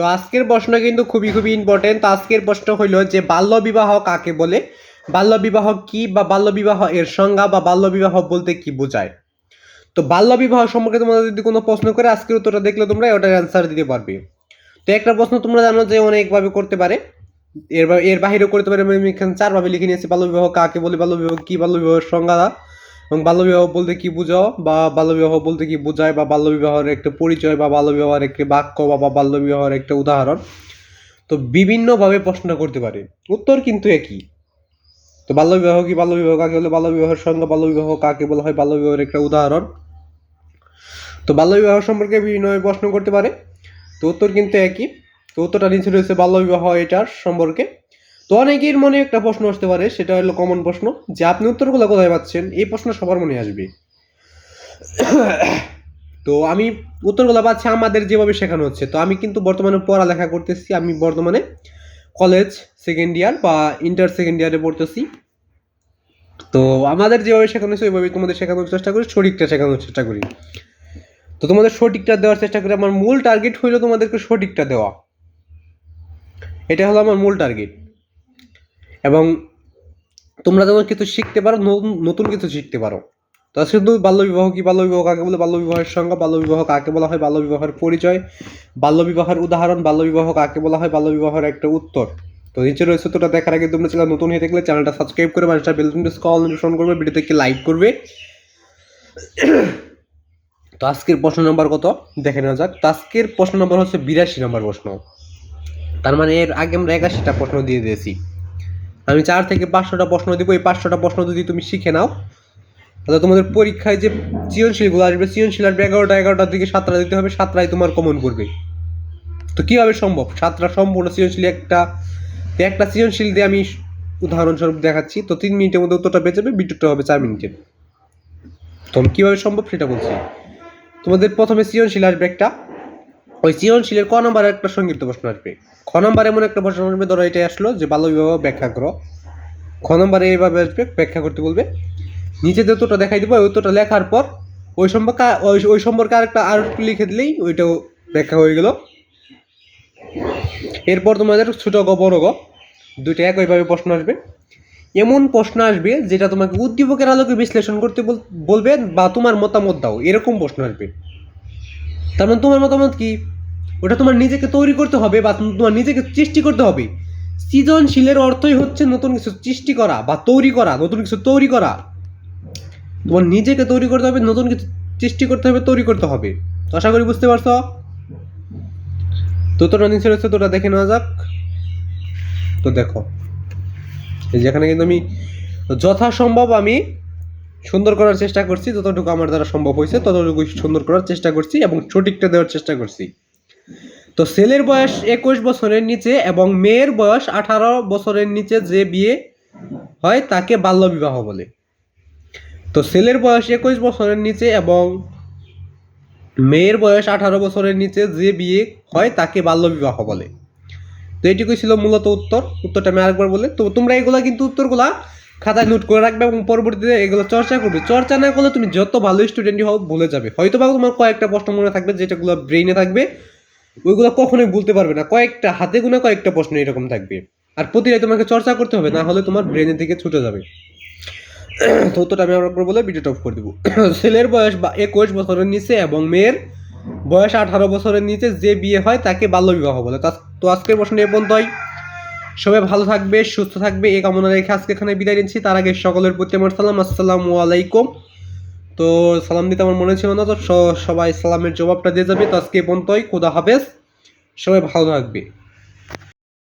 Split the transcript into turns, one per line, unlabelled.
তো আজকের প্রশ্ন কিন্তু খুবই খুবই ইম্পর্টেন্ট তো আজকের প্রশ্ন হইল যে বাল্য বিবাহ কাকে বলে? বাল্য বিবাহ কি বা বাল্য বিবাহ এর সংজ্ঞা বা বাল্য বিবাহ বলতে কি বোঝায়? তো বাল্য বিবাহ সম্পর্কে তোমাদের যদি কোনো প্রশ্ন করে আজকের উত্তরটা দেখলে তোমরা ওটার অ্যান্সার দিতে পারবে। তো একটা প্রশ্ন তোমরা জানো যে, অনেকভাবে করতে পারে। এর এর বাহিরেও করতে পারে। আমি এখানে চারভাবে লিখে নিয়েছি। বাল্য বিবাহ কাকে বলে? বাল্য বিবাহ কি? বাল্য বিবাহের সংজ্ঞা এবং বাল্যবিবাহ বলতে কি বুঝাও? বা বাল্যবিবাহ বলতে কি বোঝায়? বা বাল্য বিবাহের একটা পরিচয় বা বাল্য বিবাহের একটি বাক্য বা বা বাল্য বিবাহের একটা উদাহরণ? তো বিভিন্নভাবে প্রশ্ন করতে পারে। উত্তর কিন্তু একই। তো বাল্য বিবাহ কি বাল্য বিবাহ কাকে বলে? বাল্য বিবাহের সঙ্গে বাল্যবিবাহ কাকে বলা হয়? বাল্য বিবাহের একটা উদাহরণ। তো বাল্য বিবাহ সম্পর্কে বিভিন্নভাবে প্রশ্ন করতে পারে। তো উত্তর কিন্তু একই। তো উত্তরটা নিচে রয়েছে বাল্যবিবাহ এটার সম্পর্কে। তো অনেকের মনে একটা প্রশ্ন আসতে পারে, সেটা হলো কমন প্রশ্ন, যে আপনি উত্তরগুলো কোথায় পাচ্ছেন? এই প্রশ্ন সবার মনে আসবে। তো আমি উত্তরগুলো পাচ্ছি আমাদের যেভাবে শেখানো হচ্ছে। তো আমি কিন্তু বর্তমানে পড়ালেখা করতেছি, আমি বর্তমানে কলেজ সেকেন্ড ইয়ার বা ইন্টার সেকেন্ড ইয়ারে পড়তেছি। তো আমাদের যেভাবে শেখানো হচ্ছে ওইভাবে তোমাদের শেখানোর চেষ্টা করি, সঠিকটা শেখানোর চেষ্টা করি। তো তোমাদের সঠিকটা দেওয়ার চেষ্টা করি, আমার মূল টার্গেট হইল তোমাদেরকে সঠিকটা দেওয়া। এটা হলো আমার মূল টার্গেট এবং তোমরা যেন কিছু শিখতে পারো, নতুন কিছু শিখতে পারো। তো শুধু বাল্যবিবাহ কি বাল্যবিবাহ, কাকে বলে বাল্যবিবাহের সংজ্ঞা? বাল্যবিবাহ কাকে বলা হয়? বাল্যবিবাহের পরিচয়। বাল্যবিবাহের উদাহরণ, বাল্যবিবাহ কাকে বলা হয়? বাল্যবিবাহের একটা উত্তর। তো নিচে রয়েছে তোটা দেখার আগে তোমরা চ্যানেল নতুন হয়ে থাকলে চ্যানেলটা সাবস্ক্রাইব করে মানুষটা বেল তুমি কল নোটিফিকেশন করবে, ভিডিওতে একটি লাইক করবে। তো আজকের প্রশ্ন নম্বর কত? দেখে নেওয়া যাক। তো আজকের প্রশ্ন নম্বর হচ্ছে বিরাশি নম্বর প্রশ্ন। তার মানে এর আগে আমরা একাশিটা প্রশ্ন দিয়ে দিয়েছি। আমি চার থেকে পাঁচশোটা প্রশ্ন দিব, এই পাঁচশোটা প্রশ্ন যদি তুমি শিখে নাও, তাহলে তোমাদের পরীক্ষায় যে সৃজনশীলগুলো আসবে, সৃজনশীল আসবে এগারোটা, এগারোটার দিকে সাতটা দিতে হবে সাতটায় তোমার কমন করবে। তো কীভাবে সম্ভব? সাতটা সম্পূর্ণ সৃজনশীল একটা একটা সৃজনশীল দিয়ে আমি উদাহরণস্বরূপ দেখাচ্ছি। তো তিন মিনিটের মধ্যে উত্তরটা বেঁচে যাবে বিটুরটা হবে চার মিনিটের তো আমি কীভাবে সম্ভব সেটা বলছি। তোমাদের প্রথমে সৃজনশীল আসবে একটা ওই সৃজনশীলের ক নম্বরের একটা সংক্ষিপ্ত প্রশ্ন আসবে। খ নম্বরে এমন একটা প্রশ্ন আসবে, ধরো এটাই আসলো যে বাল্য বিবাহ ব্যাখ্যা করো। খ নম্বরে এইভাবে আসবে, ব্যাখ্যা করতে বলবে। নিচে যে উত্তরটা দেখাই দিব, ওই উত্তরটা লেখার পর ওই সম্পর্কে ওই সম্পর্কে আরেকটা আর একটু লিখে দিলেই ওইটাও ব্যাখ্যা হয়ে গেল। এরপর তোমাদের ছোট গ, বড় গ, দুইটা একইভাবে প্রশ্ন আসবে। এমন প্রশ্ন আসবে যেটা তোমাকে উদ্দীপকের আলোকে বিশ্লেষণ করতে বল- বলবে বা তোমার মতামত দাও, এরকম প্রশ্ন আসবে। তার মানে তোমার মতামত কি? ওটা তোমার নিজেকে তৈরি করতে হবে বা তোমার নিজেকে সৃষ্টি করতে হবে। সৃজনশীলের অর্থই হচ্ছে নতুন কিছু সৃষ্টি করা বা তৈরি করা, নতুন কিছু তৈরি করা। তোমার নিজেকে তৈরি করতে হবে, নতুন কিছু সৃষ্টি করতে হবে, তৈরি করতে হবে। তো আশা করি বুঝতে পারছ? তো তোরা নিচে রয়েছে তোরা দেখে নেওয়া যাক। তো দেখো যেখানে কিন্তু আমি যথাসম্ভব আমি সুন্দর করার চেষ্টা করছি, যতটুকু আমার দ্বারা সম্ভব হয়েছে, ততটুকু সুন্দর করার চেষ্টা করছি এবং সঠিকটা দেওয়ার চেষ্টা করছি। তো ছেলের বয়স একুশ বছরের নিচে এবং মেয়ের বয়স আঠারো বছরের নিচে যে বিয়ে হয়, তাকে বাল্যবিবাহ বলে। তো ছেলের বয়স একুশ বছরের নিচে এবং মেয়ের বয়স আঠারো বছরের নিচে যে বিয়ে হয়, তাকে বাল্যবিবাহ বলে। তো এটুকুই ছিল মূলত উত্তর। উত্তরটা আমি আরেকবার বলে। তো তোমরা এগুলা কিন্তু উত্তরগুলা খাতায় নোট করে রাখবে এবং পরবর্তীতে এগুলো চর্চা করবে। চর্চা না করলে তুমি যত ভালো স্টুডেন্টই হও, ভুলে যাবে। হয়তো বা তোমার কয়েকটা প্রশ্ন মনে থাকবে যেটাগুলো ব্রেইনে থাকবে, ওইগুলো কখনোই ভুলতে পারবে না। কয়েকটা হাতে গুনে কয়েকটা প্রশ্ন এরকম থাকবে। আর প্রতিটাই তোমাকে চর্চা করতে হবে, না হলে তোমার ব্রেনের দিকে ছুটে যাবে। তো উত্তরটা আমি আবার বলে ভিডিওটা অফ করে দেবো। ছেলের বয়স বা একুশ বছরের নিচে এবং মেয়ের বয়স আঠারো বছরের নিচে যে বিয়ে হয় তাকে বাল্যবিবাহ বলে। তা- তো আজকের প্রশ্ন এ পর্যন্তই। সবাই ভালো থাকবে, সুস্থ থাকবে, এই কামনা রেখে আজকে এখানে বিদায় নিচ্ছি। তার আগে সকলের প্রতি আমার সালাম, আসসালামু আলাইকুম। তো সালাম দিতে আমার মনে ছিল না, তো সবাই সালামের জবাবটা দিয়ে যাবে। তো আজকে পর্যন্তই, খুদা হাফেজ। সবাই ভালো থাকবে।